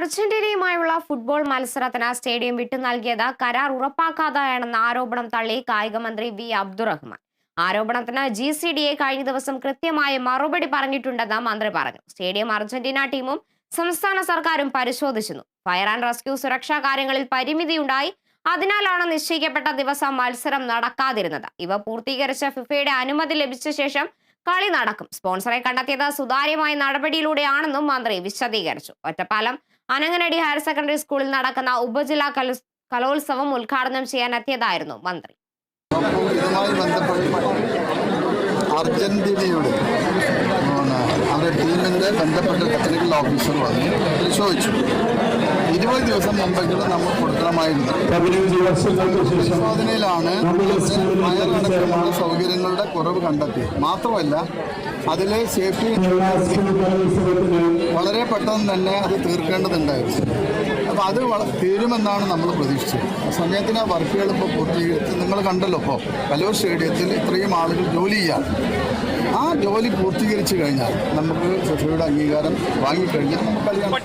അർജന്റീനയുമായുള്ള football മത്സരത്തിന് stadium വിട്ടു നൽകിയത് കരാർ ഉറപ്പാക്കാതെയാണെന്ന ആരോപണം തള്ളി കായിക മന്ത്രി വി അബ്ദുറഹ്മാൻ. ആരോപണത്തിന് ജി സി ഡി എ കഴിഞ്ഞ ദിവസം കൃത്യമായ മറുപടി പറഞ്ഞിട്ടുണ്ടെന്ന് മന്ത്രി പറഞ്ഞു. സ്റ്റേഡിയം അർജന്റീന ടീമും സംസ്ഥാന സർക്കാരും പരിശോധിച്ചിരുന്നു. ഫയർ ആൻഡ് റെസ്ക്യൂ സുരക്ഷാ കാര്യങ്ങളിൽ പരിമിതിയുണ്ടായി. അതിനാലാണ് നിശ്ചയിക്കപ്പെട്ട ദിവസം മത്സരം നടക്കാതിരുന്നത്. ഇവ പൂർത്തീകരിച്ച ഫിഫയുടെ അനുമതി ലഭിച്ച ശേഷം കളി നടക്കും. സ്പോൺസറെ കണ്ടെത്തിയത് സുതാര്യമായ നടപടിയിലൂടെയാണെന്നും മന്ത്രി വിശദീകരിച്ചു. ഒറ്റപ്പാലം അനങ്ങനടി ഹയർ സെക്കൻഡറി സ്കൂളിൽ നടക്കുന്ന ഉപജില്ലാ കലോത്സവം ഉദ്ഘാടനം ചെയ്യാൻ എത്തിയതായിരുന്നു മന്ത്രി. അർജന്റീനയുടെ അവരുടെ ടീമിന്റെ ബന്ധപ്പെട്ട ടെക്നിക്കൽ ഓഫീസർ വന്ന് ചോദിച്ചു. ഇരുപത് ദിവസം മുമ്പെങ്കിലും നമ്മൾ കൊടുക്കണമായിരുന്നു. പരിശോധനയിലാണ് വർഷങ്ങൾക്ക് പരിശോധനയിലാണ് സൗകര്യങ്ങളുടെ കുറവ് കണ്ടെത്തി. മാത്രമല്ല അതിലെ സേഫ്റ്റി വളരെ പെട്ടെന്ന് തന്നെ അത് തീർക്കേണ്ടതുണ്ടായിരുന്നു. അപ്പോൾ അത് തീരുമെന്നാണ് നമ്മൾ പ്രതീക്ഷിച്ചത്. സമയത്തിന് ആ വർക്കുകൾ ഇപ്പോൾ പൂർത്തീകരിച്ച് നിങ്ങൾ കണ്ടല്ലോ ഇപ്പോൾ കലൂർ സ്റ്റേഡിയത്തിൽ ഇത്രയും ആളുകൾ ജോലി ചെയ്യാം ആ ജോലി പൂർത്തീകരിച്ചു കഴിഞ്ഞാൽ നമുക്ക് ഫിഫയുടെ അംഗീകാരം വാങ്ങിക്കഴിഞ്ഞാൽ നമുക്ക് കളിയാൻ